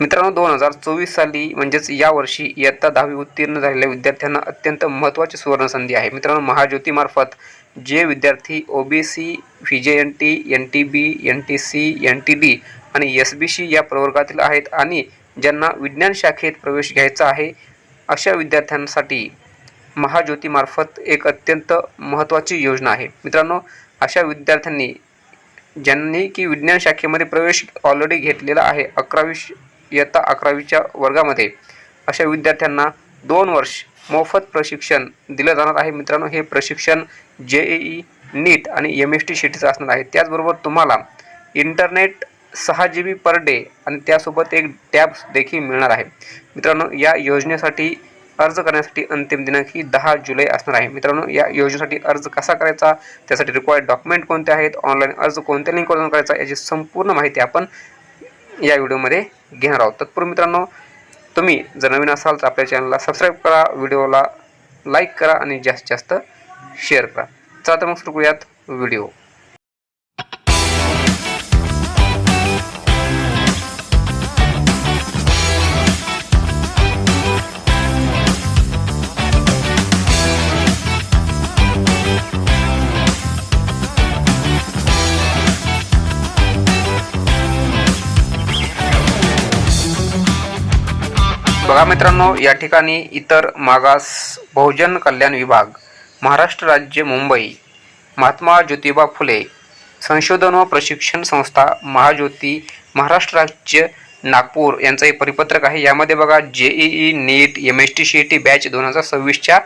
मित्रांनो दोन हजार चोवीस साली म्हणजेच यावर्षी इयत्ता दहावी उत्तीर्ण झालेल्या विद्यार्थ्यांना अत्यंत महत्त्वाची सुवर्णसंधी आहे. मित्रांनो महाज्योतीमार्फत जे विद्यार्थी O B C V J N T N T B N T C N T D आणि एस बी सी या प्रवर्गातील आहेत आणि ज्यांना विज्ञान शाखेत प्रवेश घ्यायचा आहे अशा विद्यार्थ्यांसाठी महाज्योतीमार्फत एक अत्यंत महत्त्वाची योजना आहे. मित्रांनो अशा विद्यार्थ्यांनी ज्यांनी की विज्ञान शाखेमध्ये प्रवेश ऑलरेडी घेतलेला आहे अकरावी इयत्ता अकरावीच्या वर्गामध्ये. अशा विद्यार्थ्यांना दोन वर्ष मोफत प्रशिक्षण दिलं जाणार आहे. मित्रांनो हे प्रशिक्षण जे ई नीट आणि एम एस टी शिटीचं असणार आहे. त्याचबरोबर तुम्हाला इंटरनेट सहा जी बी पर डे आणि त्यासोबत एक टॅब देखील मिळणार आहे. मित्रांनो या योजनेसाठी अर्ज करण्यासाठी अंतिम दिनांक ही दहा जुलै असणार आहे. मित्रांनो या योजनेसाठी अर्ज कसा करायचा? त्यासाठी रिक्वायर्ड डॉक्युमेंट कोणते आहेत? ऑनलाईन अर्ज कोणत्या लिंकवरून करायचा? याची संपूर्ण माहिती आपण या व्हिडिओमध्ये घेणार आहोत. तत्पूर्वी मित्रांनो तुम्ही जर नवीन असाल तर आपल्या चॅनलला सबस्क्राईब करा व्हिडिओला लाईक करा आणि जास्तीत जास्त शेअर करा. चला तर मग सुरू करूयात व्हिडिओ बघा मित्रांनो या ठिकाणी इतर मागास बहुजन कल्याण विभाग महाराष्ट्र राज्य मुंबई महात्मा ज्योतिबा फुले संशोधन व प्रशिक्षण संस्था महाज्योती महाराष्ट्र राज्य नागपूर यांचं हे परिपत्रक आहे. यामध्ये बघा JEE NEET M S T C T batch दोन हजार सव्वीसच्या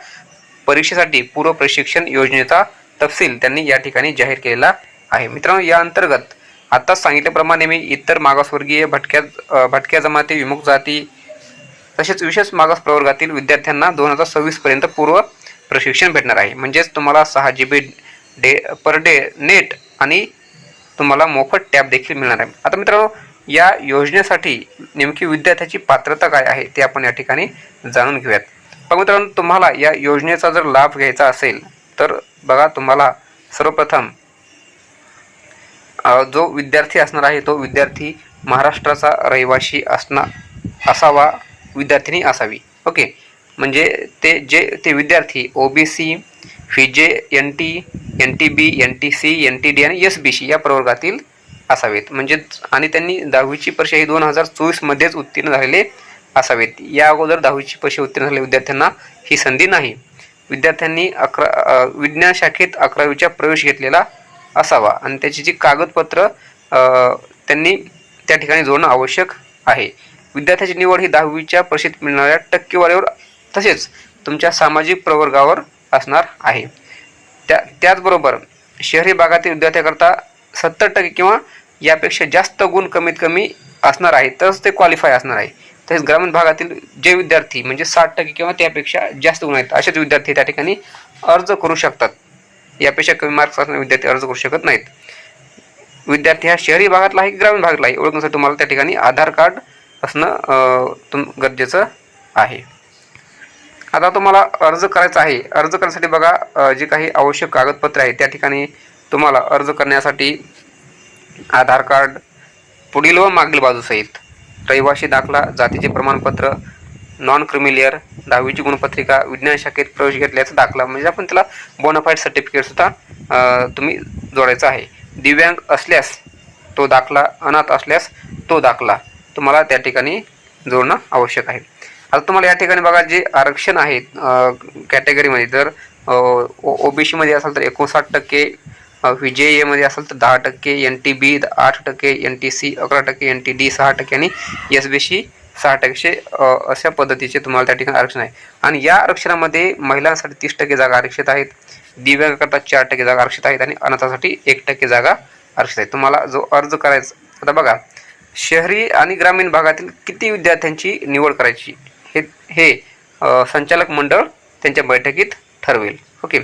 परीक्षेसाठी पूर्व प्रशिक्षण योजनेचा तपशील त्यांनी या ठिकाणी जाहीर केलेला आहे. मित्रांनो या अंतर्गत आत्ताच सांगितल्याप्रमाणे मी इतर मागासवर्गीय भटक्या भटक्या जमाती विमुक्त जाती तसेच विशेष मागास प्रवर्गातील विद्यार्थ्यांना दोन हजार सव्वीसपर्यंत पूर्व प्रशिक्षण भेटणार आहे. म्हणजेच तुम्हाला सहा G B day per day net आणि तुम्हाला मोफत टॅब देखील मिळणार आहे. आता मित्रांनो या योजनेसाठी नेमकी विद्यार्थ्याची पात्रता काय आहे ते आपण या ठिकाणी जाणून घेऊयात. पण मित्रांनो तुम्हाला या योजनेचा जर लाभ घ्यायचा असेल तर बघा तुम्हाला सर्वप्रथम जो विद्यार्थी असणार आहे तो विद्यार्थी महाराष्ट्राचा रहिवासी असणार असावा. विद्यार्थिनी असावी. ओके? म्हणजे ते जे ते विद्यार्थी O B C V J N T N T B N T C N T D आणि एस बी सी या प्रवर्गातील असावेत. म्हणजे आणि त्यांनी दहावीची परीक्षा ही दोन हजार चोवीसमध्येच उत्तीर्ण झालेले असावेत. या अगोदर दहावीची परीक्षा उत्तीर्ण झालेल्या विद्यार्थ्यांना ही संधी नाही. विद्यार्थ्यांनी अकरा विज्ञान शाखेत अकरावीचा प्रवेश घेतलेला असावा. आणि त्याची जी कागदपत्र त्यांनी त्या ठिकाणी जोडणं आवश्यक आहे. विद्यार्थ्याची निवड ही दहावीच्या परीक्षेत मिळणाऱ्या टक्केवारीवर तसेच तुमच्या सामाजिक प्रवर्गावर असणार आहे. त्या त्याचबरोबर शहरी भागातील विद्यार्थ्याकरता सत्तर टक्के किंवा यापेक्षा जास्त गुण कमीत कमी असणार आहे तरच ते क्वालिफाय असणार आहे. तसेच ग्रामीण भागातील जे विद्यार्थी म्हणजे साठ टक्के किंवा त्यापेक्षा जास्त गुण आहेत असेच विद्यार्थी त्या ठिकाणी अर्ज करू शकतात. यापेक्षा कमी मार्क्स असणारे विद्यार्थी अर्ज करू शकत नाहीत. विद्यार्थी हा शहरी भागातला आहे की ग्रामीण भागातला आहे ओळखण्यासाठी तुम्हाला त्या ठिकाणी आधार कार्ड असणं तुम गरजेचं आहे. आता तुम्हाला अर्ज करायचा आहे. अर्ज करण्यासाठी बघा जे काही आवश्यक कागदपत्रे आहेत त्या ठिकाणी तुम्हाला अर्ज करण्यासाठी आधार कार्ड पुढील व मागील बाजूसहित रहिवासी दाखला जातीचे प्रमाणपत्र नॉन क्रिमिलियर दहावीची गुणपत्रिका विज्ञान शाखेत प्रवेश घेतल्याचा दाखला म्हणजे आपण त्याला बोनाफाईड सर्टिफिकेटसुद्धा तुम्ही जोडायचा आहे. दिव्यांग असल्यास तो दाखला अनाथ असल्यास तो दाखला. तुम्हाला त्या ठिकाणी जोडणं आवश्यक आहे. आता तुम्हाला या ठिकाणी बघा जे आरक्षण आहे कॅटेगरीमध्ये जर ओ बी सीमध्ये असाल तर एकोणसाठ टक्के व्ही जे एमध्ये असेल तर दहा टक्के एन टी बी आठ टक्के एन टी सी अकरा टक्के एन टी डी सहा टक्के आणि एस बी सी सहा टक्के अशा पद्धतीचे तुम्हाला त्या ठिकाणी आरक्षण आहे. आणि या आरक्षणामध्ये महिलांसाठी तीस टक्के जागा आरक्षित आहेत दिव्यांगाकरता चार टक्के जागा आरक्षित आहेत आणि अनाथासाठी एक टक्के जागा आरक्षित आहे. तुम्हाला जो अर्ज करायचा आता बघा शहरी आणि ग्रामीण भागातील किती विद्यार्थ्यांची निवड करायची हे हे संचालक मंडळ त्यांच्या बैठकीत ठरवेल. ओके.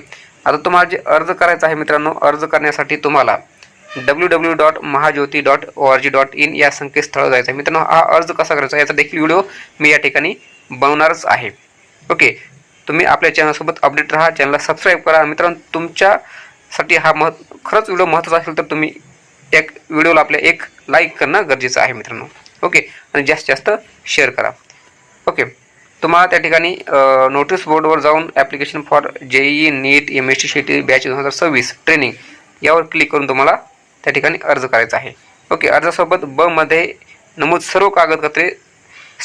आता तुम्हाला जे अर्ज करायचा आहे मित्रांनो अर्ज करण्यासाठी तुम्हाला W W dot Mahajyoti dot O R G dot in या संकेतस्थळावर जायचं आहे. मित्रांनो हा अर्ज कसा करायचा? याचा देखील व्हिडिओ मी या ठिकाणी बनवणारच आहे. ओके. तुम्ही आपल्या चॅनलसोबत अपडेट राहा चॅनलला सबस्क्राईब करा. मित्रांनो तुमच्यासाठी हा मह खरंच व्हिडिओ महत्त्वाचा असेल तर तुम्ही एक व्हिडिओला आपल्या एक लाईक करणं गरजेचं आहे मित्रांनो. ओके आणि जास्तीत जास्त शेअर करा. ओके तुम्हाला त्या ठिकाणी नोटीस बोर्डवर जाऊन application for JEE NEET M S T C T batch दोन हजार सव्वीस ट्रेनिंग यावर क्लिक करून तुम्हाला त्या ठिकाणी अर्ज करायचा आहे. ओके अर्जासोबत ब मध्ये नमूद सर्व कागदपत्रे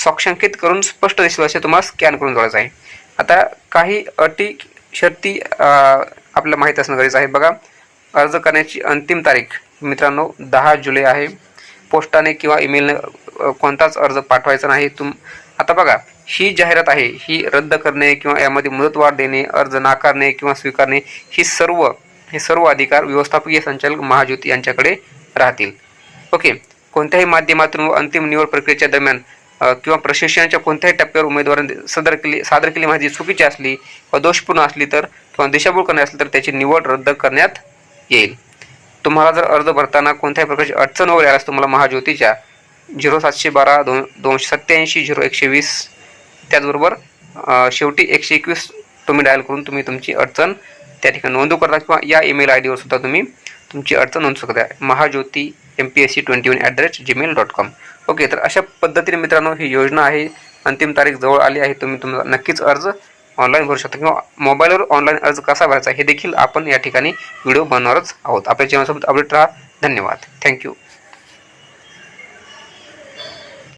साक्षांकित करून स्पष्ट दिसेल असे तुम्हाला स्कॅन करून जायचं आहे. आता काही अटी शर्ती आपल्याला माहीत असणं गरजेचं आहे. बघा अर्ज करण्याची अंतिम तारीख मित्रांनो दहा जुलै आहे. पोस्टाने किंवा ईमेलने कोणताच अर्ज पाठवायचा नाही. तुम आता बघा ही जाहिरात आहे ही रद्द करणे किंवा यामध्ये मुदतवाढ देणे अर्ज नाकारणे किंवा स्वीकारणे ही सर्व हे सर्व अधिकार व्यवस्थापकीय संचालक महाज्योती यांच्याकडे राहतील. ओके कोणत्याही माध्यमातून व अंतिम निवड प्रक्रियेच्या दरम्यान किंवा प्रशिक्षणाच्या कोणत्याही टप्प्यावर उमेदवारांनी सदर केली सादर केली माहिती चुकीची असली व दोषपूर्ण असली तर किंवा दिशाभूल करणे असली तर त्याची निवड रद्द करण्यात येईल. तुम्हाला जर अर्ज भरताना कोणत्याही प्रकारची अडचण वगैरे आल्यास तुम्हाला महाज्योतीच्या झिरो सातशे बारा दोन दोनशे सत्त्याऐंशी झिरो एकशे वीस त्याचबरोबर शेवटी एकशे एकवीस तुम्ही डायल करून तुम्ही तुमची अडचण त्या ठिकाणी नोंदू करता किंवा या ईमेल आय डीवर सुद्धा तुम्ही तुमची अडचण नोंदू शकता. Mahajyoti M P S C twenty one at the rate Gmail dot com okay तर अशा पद्धतीने मित्रांनो ही योजना आहे. अंतिम तारीख जवळ आली आहे. तुम्ही तुम्हाला नक्कीच अर्ज ऑनलाईन भरू शकता किंवा मोबाईलवर ऑनलाईन अर्ज कसा भरायचा हे देखील आपण या ठिकाणी व्हिडिओ बनवणारच आहोत. आपल्या चॅनलसोबत अपडेट राहा. धन्यवाद. थँक्यू